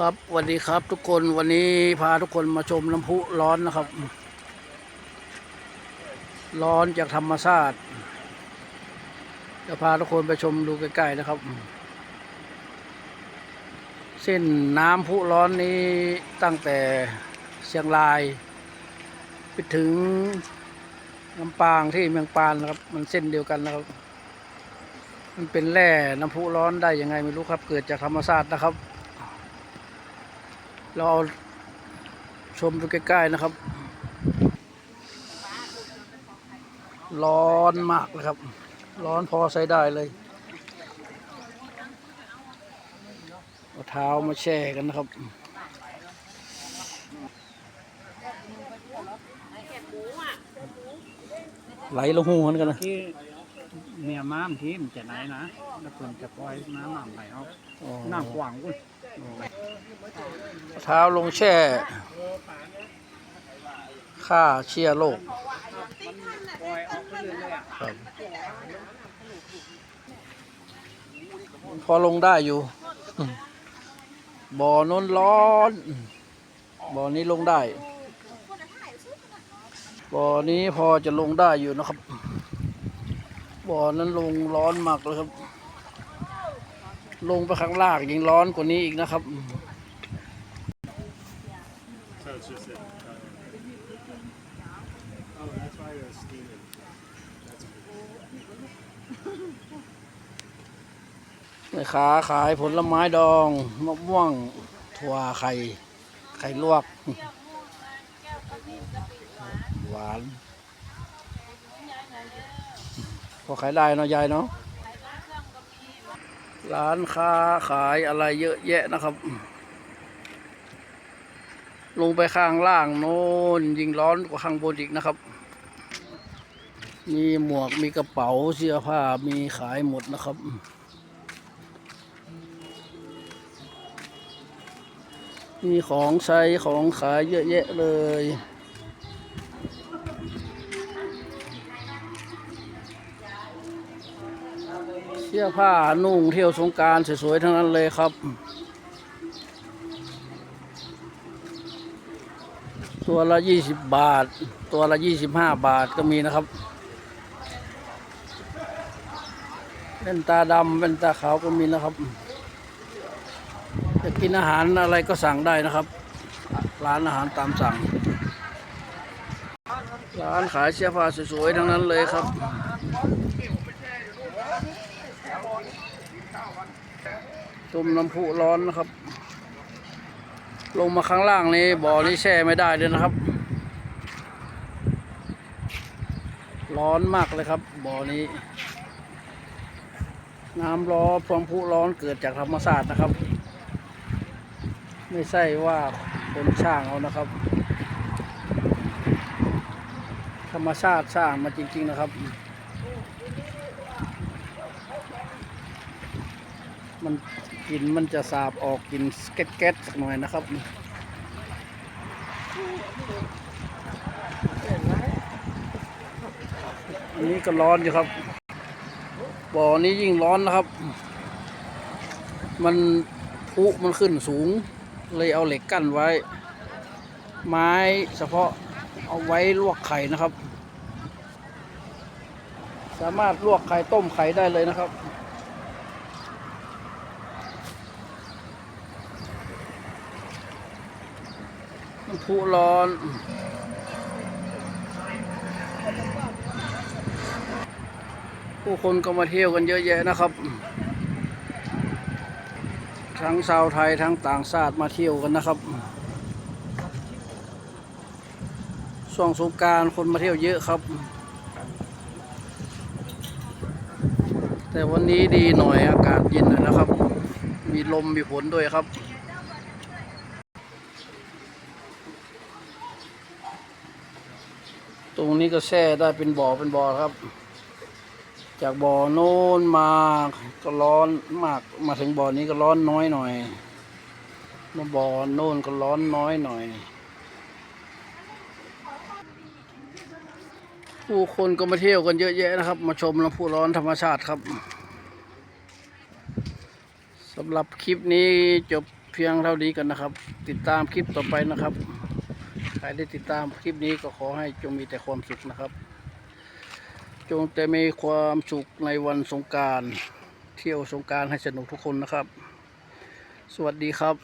ครับสวัสดีครับทุกคนวันนี้พาทุกคนมาชมน้ำพุร้อนนะครับ ร้อนจากธรรมชาติจะพาทุกคนไปชมดูใกล้ๆนะครับ เส้นน้ำพุร้อนนี้ตั้งแต่เชียงราย ไปถึงลำปางที่เมืองปานนะครับ มันเส้นเดียวกันนะครับ มันเป็นแร่น้ำพุร้อนได้ยังไงไม่รู้ครับ เกิดจากธรรมชาตินะครับ เราเอาชมดูใกล้ๆนะครับ ร้อนมากเลยครับ ร้อนพอใช้ได้เลยเอาเท้ามาแช่กันนะครับไหลลงหูเหมือนกันนะที่เมียม้ามที่มันจะไหนนะแล้วเพิ่นจะปล่อยน้ำน้ำไหลออกอ๋อน้ำกว้างกุ้ย เท้าลงแช่ ฆ่าเชื้อโรคปล่อยออกไปเรื่อยๆอะครับพอลงได้อยู่ บ่อน้นร้อน บ่อนี้ลงได้ บ่อนี้พอจะลงได้อยู่นะครับ บ่อนั้นลงร้อนมากเลยครับ ลงไปข้างล่างยิ่งร้อนกว่านี้อีกนะครับ it's just that. Oh, that's why it was steaming. That's แม่ค้าขายผลไม้ดองมะม่วงถั่วไข่ ไข่ลวก หวาน พอขายได้เนาะยายเนาะร้านค้าขายอะไรเยอะแยะนะครับ ลงไปข้างล่างโน้นยิงร้อนกว่าข้างบนอีกนะครับ มีหมวกมีกระเป๋าเสื้อผ้ามีขายหมดนะครับ มีของใช้ของขายเยอะแยะเลยเสื้อผ้านุ่งเที่ยวสงการสวยๆทั้งนั้นเลยครับ ตัวละยี่สิบบาท ตัวละยี่สิบห้าบาทก็มีนะครับเป็นตาดำเป็นตาขาวก็มีนะครับจะกินอาหารอะไรก็สั่งได้นะครับ ร้านอาหารตามสั่ง ร้านขายเสื้อผ้าสวยๆทั้งนั้นเลยครับตุ่มน้ำพุร้อนนะครับ ลงมาข้างล่างนี้บ่อนี้แช่ไม่ได้เลยนะครับ ร้อนมากเลยครับบ่อนี้ น้ำร้อนความพุร้อนเกิดจากธรรมชาตินะครับ ไม่ใช่ว่าคนสร้างเอานะครับ ธรรมชาติสร้างมาจริง ๆนะครับ มันกลินมันจะสาบออกกลินแก๊สๆสักหน่อยนะครับอันนี้ก็ร้อนอยู่ครับ บ่อนี้ยิ่งร้อนนะครับ มันพุมันขึ้นสูง เลยเอาเหล็กกั้นไว้ ไม้เฉพาะเอาไว้ลวกไข่นะครับ สามารถลวกไข่ต้มไข่ได้เลยนะครับ น้ร้อน ผู้คนก็มาเที่ยวกันเยอะแยะนะครับ ทั้งชาวไทยทั้งต่างชาติมาเที่ยวกันนะครับช่วงสงการคนมาเที่ยวเยอะครับ แต่วันนี้ดีหน่อยอากาศเย็นหน่อยนะครับ มีลมมีฝนด้วยครับ รงนี้ก็แช่ได้เป็นบ่อเป็นบ่อครับ จากบ่อโน้นมาก็ร้อนมากมาถึงบ่อนี้ก็ร้อนน้อยหน่อยมาบ่อโน่นก็ร้อนน้อยหน่อย ผู้คนก็มาเที่ยวกันเยอะแยะนะครับ มาชมน้ำพุร้อนธรรมชาติครับสำหรับคลิปนี้จบเพียงเท่านี้กันนะครับ ติดตามคลิปต่อไปนะครับ ครได้ติดตามคลิปนี้ก็ขอให้จงมีแต่ความสุขนะครับ จงแต่มีความสุขในวันสงการ เที่ยวสงการให้สนุกทุกคนนะครับ สวัสดีครับ